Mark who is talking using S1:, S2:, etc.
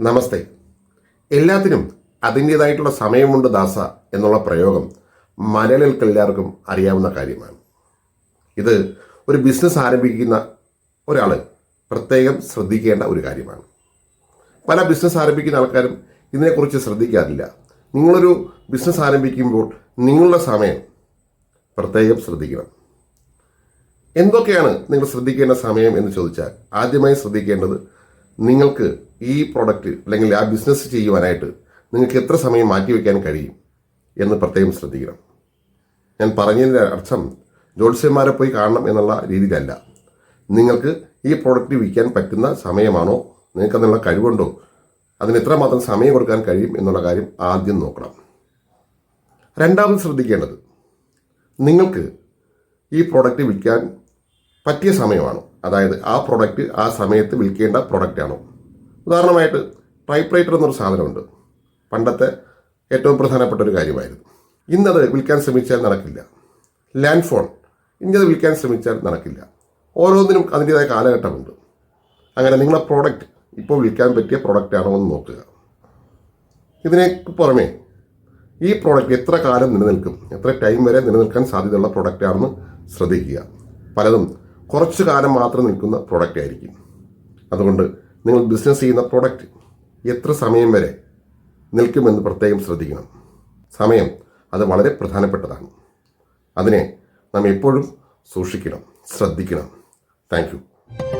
S1: നമസ്തേ. എല്ലാത്തിനും അതിന്റേതായിട്ടുള്ള സമയമുണ്ട് ദാസ എന്നുള്ള പ്രയോഗം മലയാളികൾക്ക് എല്ലാവർക്കും അറിയാവുന്ന കാര്യമാണ്. ഇത് ഒരു ബിസിനസ് ആരംഭിക്കുന്ന ഒരാൾ പ്രത്യേകം ശ്രദ്ധിക്കേണ്ട ഒരു കാര്യമാണ്. പല ബിസിനസ് ആരംഭിക്കുന്ന ആൾക്കാരും ഇതിനെക്കുറിച്ച് ശ്രദ്ധിക്കാറില്ല. നിങ്ങളൊരു ബിസിനസ് ആരംഭിക്കുമ്പോൾ നിങ്ങളുടെ സമയം പ്രത്യേകം ശ്രദ്ധിക്കണം. എന്തൊക്കെയാണ് നിങ്ങൾ ശ്രദ്ധിക്കേണ്ട സമയം എന്ന് ചോദിച്ചാൽ ആദ്യമായി ശ്രദ്ധിക്കേണ്ടത് നിങ്ങൾക്ക് ഈ പ്രോഡക്റ്റ് അല്ലെങ്കിൽ ആ ബിസിനസ് ചെയ്യുവാനായിട്ട് നിങ്ങൾക്ക് എത്ര സമയം മാറ്റിവെക്കാൻ കഴിയും എന്ന് പ്രത്യേകം ശ്രദ്ധിക്കണം. ഞാൻ പറഞ്ഞതിന്റെ അർത്ഥം ജ്യോത്സ്യന്മാരെ പോയി കാണണം എന്നുള്ള രീതിയിലല്ല. നിങ്ങൾക്ക് ഈ പ്രോഡക്റ്റ് വിൽക്കാൻ പറ്റുന്ന സമയമാണോ? നിങ്ങൾക്ക് അതിനുള്ള കഴിവുണ്ടോ? അതിന് എത്രമാത്രം സമയം കൊടുക്കാൻ കഴിയും എന്നുള്ള കാര്യം ആദ്യം നോക്കണം. രണ്ടാമത് ശ്രദ്ധിക്കേണ്ടത് നിങ്ങൾക്ക് ഈ പ്രോഡക്റ്റ് വിൽക്കാൻ പറ്റിയ സമയമാണോ. അതായത് ആ പ്രൊഡക്റ്റ് ആ സമയത്ത് വിൽക്കേണ്ട പ്രോഡക്റ്റ് ആണോ. ഉദാഹരണമായിട്ട് ടൈപ്പ് റൈറ്റർ എന്നൊരു സാധനമുണ്ട്. പണ്ടത്തെ ഏറ്റവും പ്രധാനപ്പെട്ട ഒരു കാര്യമായിരുന്നു. ഇന്നത് വിൽക്കാൻ ശ്രമിച്ചാൽ നടക്കില്ല. ലാൻഡ് ഫോൺ ഇന്നത് വിൽക്കാൻ ശ്രമിച്ചാൽ നടക്കില്ല. ഓരോന്നിനും അതിന്റെതായ കാലഘട്ടമുണ്ട്. അങ്ങനെ നിങ്ങളുടെ പ്രോഡക്റ്റ് ഇപ്പോൾ വിൽക്കാൻ പറ്റിയ പ്രോഡക്റ്റ് ആണോ എന്ന് നോക്കുക. ഇതിനെ പുറമേ ഈ പ്രോഡക്റ്റ് എത്ര കാലം നിലനിൽക്കും എത്ര ടൈം വരെ നിലനിൽക്കാൻ സാധ്യതയുള്ള പ്രോഡക്റ്റ് ആണെന്ന് ശ്രദ്ധിക്കുക. പലതും കുറച്ചു കാലം മാത്രം നിൽക്കുന്ന പ്രോഡക്റ്റ് ആയിരിക്കും. അതുകൊണ്ട് നിങ്ങൾ ബിസിനസ് ചെയ്യുന്ന പ്രോഡക്റ്റ് എത്ര സമയം വരെ നിൽക്കുമെന്ന് പ്രത്യേകം ശ്രദ്ധിക്കണം. സമയം അത് വളരെ പ്രധാനപ്പെട്ടതാണ്. അതിനെ നാം എപ്പോഴും സൂക്ഷിക്കണം ശ്രദ്ധിക്കണം. താങ്ക്